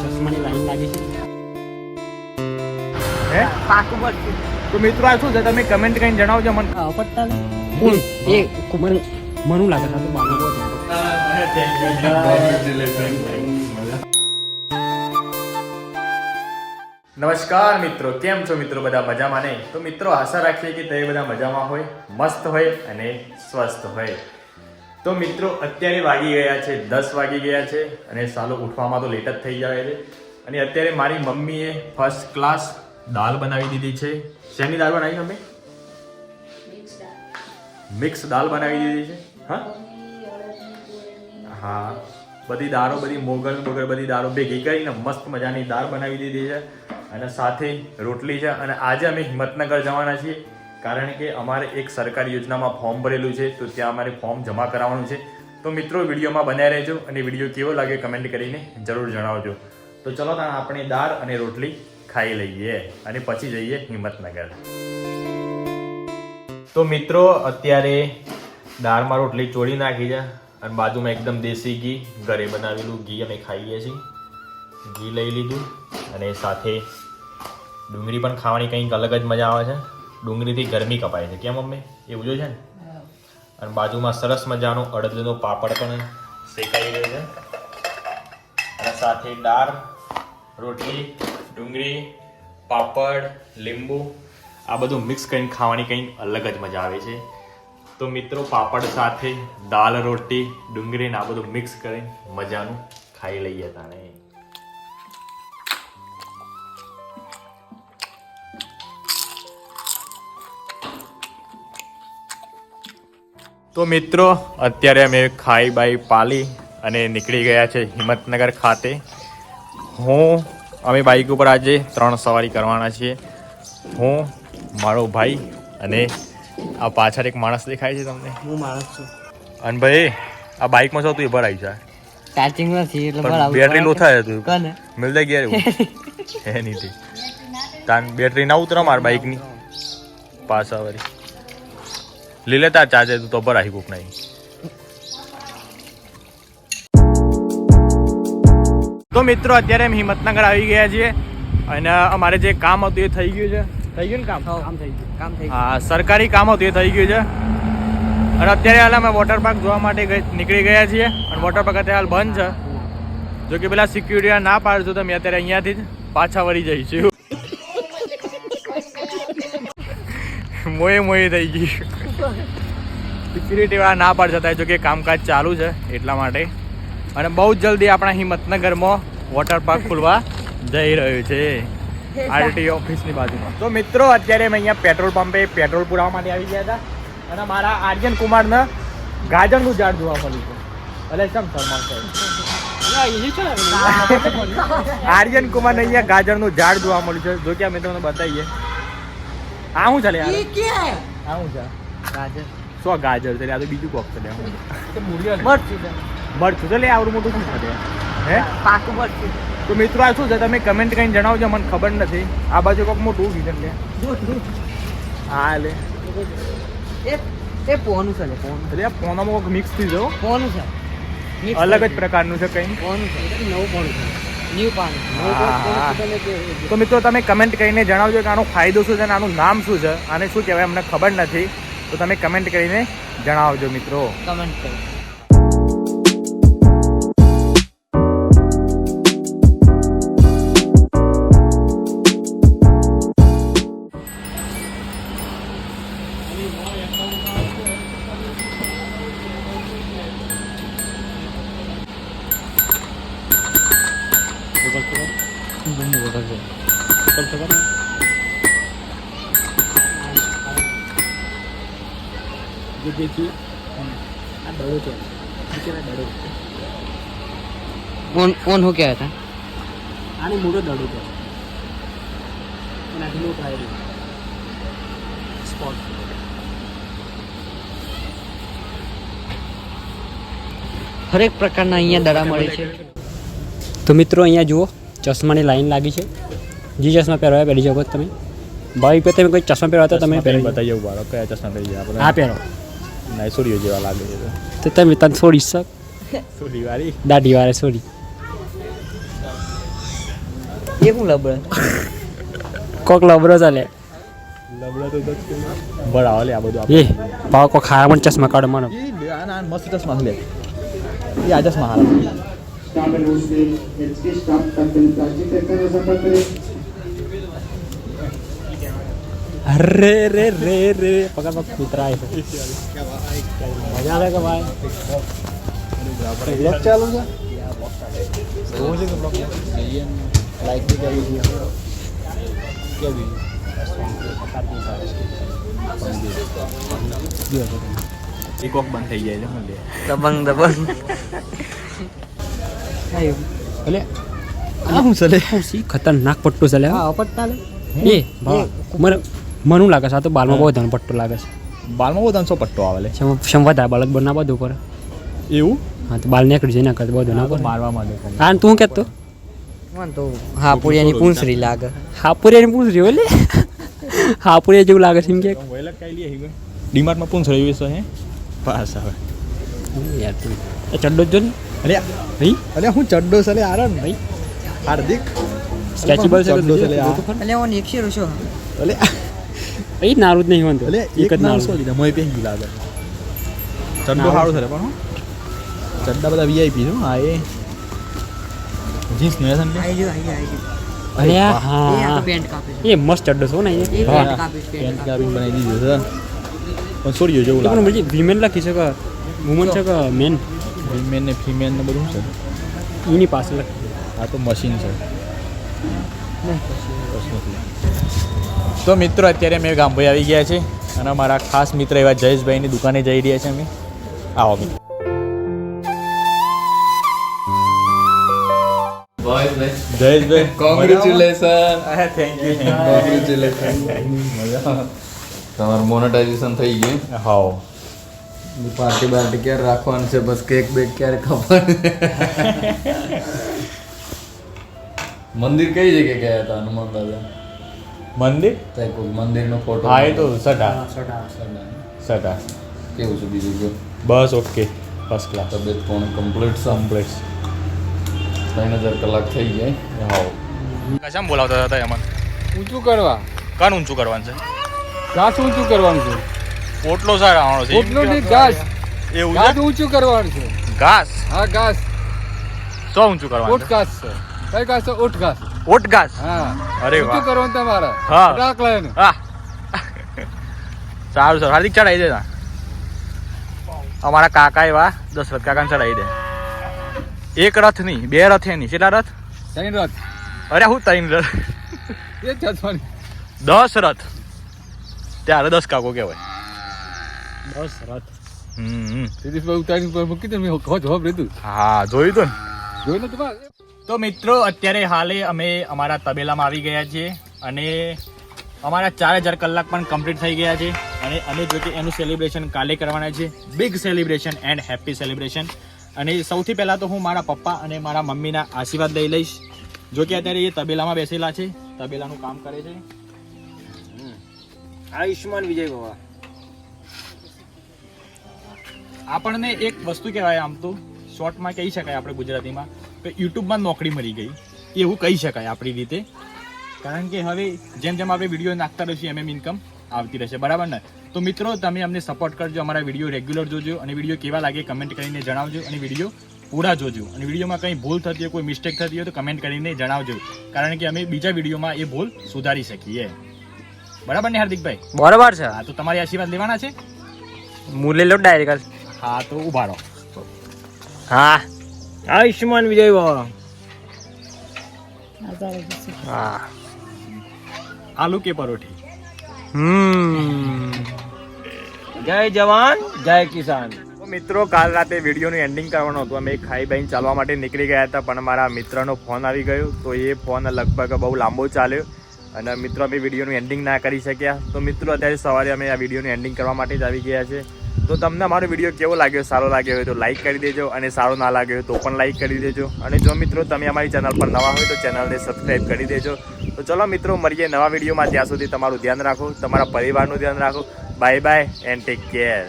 ચશ્માની line લાગી છે. હે? પાકું પડશે તો મિત્રો આ શું છે? તમે કમેન્ટ કરીને જણાવજો મને. પટ્ટા કોણ એ કુમાર મનું લાગે છે તો બાનો બહુ નમસ્કાર મિત્રો કેમ છો મિત્રો? બધા મજામાં નહીં તો મિત્રો આશા રાખીએ કે તે બધા મજામાં હોય મસ્ત હોય અને સ્વસ્થ હોય. તો મિત્રો, અત્યારે વાગી ગયા છે, દસ વાગી ગયા છે અને સાલો ઉઠવામાં તો લેટ જ થઈ જાય છે. અને અત્યારે મારી મમ્મીએ ફર્સ્ટ ક્લાસ દાળ બનાવી દીધી છે. શેની દાળ બનાવી મમ્મી? મિક્સ દાળ બનાવી દીધી છે. હા? હા. બધી દાળો, બધી મોગલ મોગલ બધી દાળો ભેગી કરીને મસ્ત મજાની દાળ બનાવી દીધી છે. અને સાથે રોટલી છે. અને આજે અમે હિંમતનગર જવાના છીએ. કારણ કે અમારે એક સરકારી યોજનામાં ફોર્મ ભરેલું છે, તો ત્યાં અમારે ફોર્મ જમા કરાવવાનું છે. તો મિત્રો, વિડીયોમાં બનાવી રહેજો અને વીડિયો કેવો લાગે કમેન્ટ કરીને જરૂર જણાવજો. તો ચલો ત્યાં આપણે દાળ અને રોટલી ખાઈ લઈએ અને પછી જઈએ હિંમતનગર. તો મિત્રો, અત્યારે દાળમાં રોટલી ચોળી નાખી છે અને બાજુમાં એકદમ દેશી ઘી, ઘરે બનાવેલું ઘી અમે ખાઈએ છીએ. ઘી લઈ લીધું અને સાથે ડુંગળી પણ ખાવાની કંઈક અલગ જ મજા આવે છે. ડુંગળીથી ગરમી કપાય છે. કેમ મમ્મી? એવું જોઈએ છે ને? અને બાજુમાં સરસ મજાનો અડદનો પાપડ પણ શેકાઈ રહ્યો છે. અને સાથે દાળ, રોટલી, ડુંગળી, પાપડ, લીંબુ, આ બધું મિક્સ કરીને ખાવાની કંઈક અલગ જ મજા આવે છે. તો મિત્રો, પાપડ સાથે દાળ રોટી ડુંગળી ને આ બધું મિક્સ કરીને મજાનું ખાઈ લઈએ તાણે. તો મિત્રો અત્યારે અમે ખાઈ બાઈ પાલી અને નીકળી ગયા છે હિંમતનગર ખાતે. હું અમે બાઇક ઉપર આજે ત્રણ સવારી કરવાના છીએ. હું મારો ભાઈ અને આ પાછળ એક માણસ દેખાય છે તમને. હું માણસ છું. અને ભાઈ આ બાઇકમાં છો તું એ ભરાઈ જાય ચાર્જિંગ નથી એટલે બેટરી લો થાય તું. કને? મિલ ગયા ગેર હે નહીં તાન બેટરી ના ઉતરો માર બાઇકની પાછા વળી. લીલે તાર ચાર્જર તું તો ભરાઈ કોક નહીં. તો મિત્રો અત્યારે અમે હિંમતનગર આવી ગયા છીએ અને અમારે જે કામ હતું એ થઈ ગયું છે. થઈ ગયું ને કામ? કામ થઈ ગયું. કામ થઈ હા સરકારી કામ હતું એ થઈ ગયું છે. અને અત્યારે હાલ અમે વોટર પાર્ક જોવા માટે નીકળી ગયા છીએ. અને વોટર પાર્ક અત્યારે હાલ બંધ છે. જો કે પેલા સિક્યુરિટી ના પાડજો તો મેં અત્યારે અહીંયાથી જ પાછા વળી જઈશું મોએ મોએ થઈ ગઈ સિક્યુરિટી વાળા ના પાડતા જતા જો કે કામકાજ ચાલુ છે એટલા માટે. અને બહુ જ જલ્દી આપણા હિંમતનગરમાં વોટર પાર્ક ખુલવા જઈ રહ્યું છે. આરટી ઓફિસની બાજુમાં. તો મિત્રો અત્યારે અમે અહીંયા પેટ્રોલ પંપે પેટ્રોલ પુરાવા માટે આવી ગયા હતા. અને મારા આર્યન કુમારને ગાજરનું ઝાડ જોવા મળ્યું છે. એટલે કેમ શરમાળ આર્યન કુમારને અહીંયા ગાજરનું ઝાડ જોવા મળ્યું છે. જો કે અમે તમને બતાવીએ. આવું ચાલે આવું છે. ગાજર. સો ગાજર છે? આ તો બીજું કોક છે લે. મરચું છે. મરચું તો લે આવડું મોટું શું છે હે? પાકું મરચું. તો મિત્રો આ શું છે? તમે કમેન્ટ કરીને જણાવજો મને ખબર નથી. આ બાજુ કોક મોટું વિઝન લે. હા લે. એ પોનું છે પોન. એટલે આ પોનામાં કોક મિક્સ થઈ જવું પોનું છે. અલગ જ પ્રકારનું છે કંઈ. પોનું છે. નવું પોનું છે. તો મિત્રો તમે કમેન્ટ કરીને જણાવજો કે આનો ફાયદો શું છે અને આનું નામ શું છે? આને શું કહેવાય અમને ખબર નથી. તો તમે કમેન્ટ કરીને જણાવજો મિત્રો. કમેન્ટ કરો. ઓન ઓન શું કહેવાય તા? આની મોટો દડો છે એનાથી મોટો આવી સ્પોટ. હરેક પ્રકારના અહીંયા દડા મળે છે. તો મિત્રો અહીંયા જુઓ ચશ્માની લાઈન લાગી છે. જે ચશ્મા પહેરવા પહેરી શકો તમે. ભાઈ તમે કોઈ ચશ્મા પહેરવા તો તમે પહેરી બતાવી જવું બાળક કયા ચશ્મા પહેરી આ હા પહેરો નાઈસોડીઓ જેવા લાગે છે તો. તમે તને છોડી શક? સોરી વાળી? દાઢી વાળે છોડી એ હું લબડે? કોક લબડો ચાલે બરાબર લે આ બધું એ ભાવ કો ખાયા પણ ચશ્મા કાઢ મને. મસ્ત ચશ્મા લે. એ આ ચશ્મા હારા. Stapel Muslim, jetzt gestappt, dann bin ich Architekten, das haben wir અરે રે રે રે પકડ પકડ મિત્ર આવે છે મજા આવે કે ભાઈ બ્લોગ ચાલુ છે લાઈક બી કરી દીધી કેવી એક વખત બંધ થઈ જાય છે મને લે દબંગ દબંગ એટલે આ શું છે લે સી ખતરનાક પટ્ટો ચાલે હા અપટ્ટા લે એ ભાવ મને લાગે છે? આ તો બાલમાં બહુ ધન પટ્ટો લાગે છે. બાલમાં બહુ ધનસો પટ્ટો આવે લે? વધારે બાળક બના બધું પર એવું? હા તો બાલ નીકળી જાય ના કરતો બધું ના પર મારવા માંડે હા તું કહેતો? મને તો હાપુરિયાની પૂંછરી લાગે. હાપુરિયાની પૂંછરી એટલે હાપુરિયા જેવું લાગે છે એમ કે. ડીમાર્ટમાં પૂંછરી રહ્યું છે હે? પાસ આવે. યાર તું. એ ચડ્ડો જ જો ને. અરે ભાઈ અરે હું ચડ્ડો છે લે આરણ ભાઈ. હાર્દિક. સ્ટ્રેચેબલ છે ચડ્ડો છે લે આ. એટલે ઓન એક શેર છો. અલે એ નારું જ નહીં હોતું અલે એક જ નામ સો લીધા મોય પહેરી લાગે. ચડ્ડો સારું છે પણ હો. ચડ્ડા બધા વીઆઈપી છે હો. એ. જીન્સ નો જો આઈ આઈ અરે હા. તો પેન્ટ કાપે છે. એ મસ્ત ચડ્ડો છો ને એ પેન્ટ કાપે બનાવી દીધું છે પણ છોડીઓ જેવું એ પણ લાગે. વિમેન લખી છે કે વુમન છે કે મેન? મેન ને ફિમેલ ને બધું છે? એની પાસે લખી. આ તો મશીન છે. તો મિત્રો અત્યારે અમે ગામભાઈ આવી ગયા છે અને અમારા ખાસ મિત્ર એવા જયેશભાઈની દુકાને જઈ રહ્યા છે અમે. આવો મિત્રો. જયેશભાઈ કોંગ્રેચ્યુલેશન થેન્ક યુ કોંગ્રેચ્યુલેશન તમારું મોનેટાઇઝેશન થઈ ગયું. હાઉ. પાર્ટી બાર્ટી ક્યારે રાખવાની છે? બસ કેક બેક ક્યારે ખબર મંદિર કઈ જગ્યાએ ગયા હતા હનુમાન દાદા મંદિર? મંદિરનો ફોટો હા એ તો સટા સટા. સટા કેવું છે બીજું જો? બસ ઓકે. ફર્સ્ટ ક્લાસ તબિયત કોણ? કમ્પ્લીટ કમ્પ્લીટ ત્રણ હજાર કલાક થઈ જાય હા કશામાં બોલાવતા હતા એમાં? ઊંચું કરવા. કાન ઊંચું કરવાનું છે. ઘાસ ઊંચું કરવાનું છે. પોટલો સાર આવવાનો છે. પોટલો નહીં ઘાસ. એવું ઘાસ ઊંચું કરવાનું છે. ઘાસ? હા ઘાસ. સો ઊંચું કરવાનું ઓટ ઘાસ છે. કઈ ઘાસ છે? ઓટ ઘાસ. હા. અરે શું વાહ. કરવાનું તમારે? હા. રાખ લઈને. હા. સારું સારું. હાર્દિક ચડાવી દેતા અમારા કાકા એવા દશરથ કાકાને ચડાવી દે. એક રથ નહીં બે રથ એની કેટલા રથ? ત્રણ રથ. અરે હું ત્રણ રથ? એ જ જવાની દસ રથ. ત્યારે દસ કાકો કહેવાય. દસ રથ. હમ દિલીપભાઈ ઉતારી મૂકી દે મેં હોજ હોબ લીધું હા જોયું તું ને? જોઈને તમારે? તો મિત્રો અત્યારે હાલે અમે અમારા તબેલામાં આવી ગયા છીએ અને અમારા ચાર હજાર કલાક પણ કમ્પ્લીટ થઈ ગયા છે અને અમે જો કે એનું સેલિબ્રેશન કાલે કરવાના છે. Big celebration and happy celebration અને સૌથી પહેલાં તો હું મારા પપ્પા અને મારા મમ્મીના આશીર્વાદ લઈ લઈશ. જો કે અત્યારે એ તબેલામાં બેસેલા છે તબેલાનું કામ કરે છે. આયુષ્માન વિજય ગોવા આપણને એક વસ્તુ કહેવાય આમ તો શોર્ટમાં કહી શકાય આપણે ગુજરાતીમાં. કે યુટ્યુબમાં નોકરી મળી ગઈ. એવું કહી શકાય આપણી રીતે. કારણ કે હવે જેમ જેમ આપણે વીડિયો નાખતા રહીશું એમ એમ ઇન્કમ આવતી રહેશે. બરાબર ને? તો મિત્રો તમે અમને સપોર્ટ કરજો અમારા વીડિયો રેગ્યુલર જોજો અને વીડિયો કેવા લાગે કમેન્ટ કરીને જણાવજો અને વીડિયો પૂરા જોજો. અને વિડીયોમાં કંઈ ભૂલ થતી હોય કોઈ મિસ્ટેક થતી હોય તો કમેન્ટ કરીને જણાવજો. કારણ કે અમે બીજા વિડીયોમાં એ ભૂલ સુધારી શકીએ. બરાબર ને હાર્દિકભાઈ? બરાબર છે. હા તો તમારી આશીર્વાદ લેવાના છે? હું લઈ લો ડાયરેક્ટ હા તો ઊભા રહો. હા. આયુષ્માન વિજય બાબા હા. આલુ કે પરોઠી? હમ. જય જવાન જય કિસાન. મિત્રો કાલ રાતે વિડીયોનું એન્ડિંગ કરવાનું હતું. અમે ખાઈ બાઈને ચાલવા માટે નીકળી ગયા હતા પણ મારા મિત્રનો ફોન આવી ગયો. તો એ ફોન લગભગ બહુ લાંબો ચાલ્યો. અને મિત્રો અમે વિડીયોનું એન્ડિંગ ના કરી શક્યા. તો મિત્રો અત્યારે સવારે અમે આ વિડીયોનું એન્ડિંગ કરવા માટે જ આવી ગયા છે તો તમને અમારો વીડિયો કેવો લાગ્યો? સારો લાગ્યો હોય તો લાઈક કરી દેજો અને સારો ના લાગ્યો હોય તો પણ લાઈક કરી દેજો. અને જો મિત્રો તમે અમારી ચેનલ પર નવા હોય તો ચેનલને સબસ્ક્રાઈબ કરી દેજો. તો ચલો મિત્રો, મળીએ નવા વિડીયોમાં ત્યાં સુધી તમારું ધ્યાન રાખો, તમારા પરિવારનું ધ્યાન રાખો. Bye bye and take care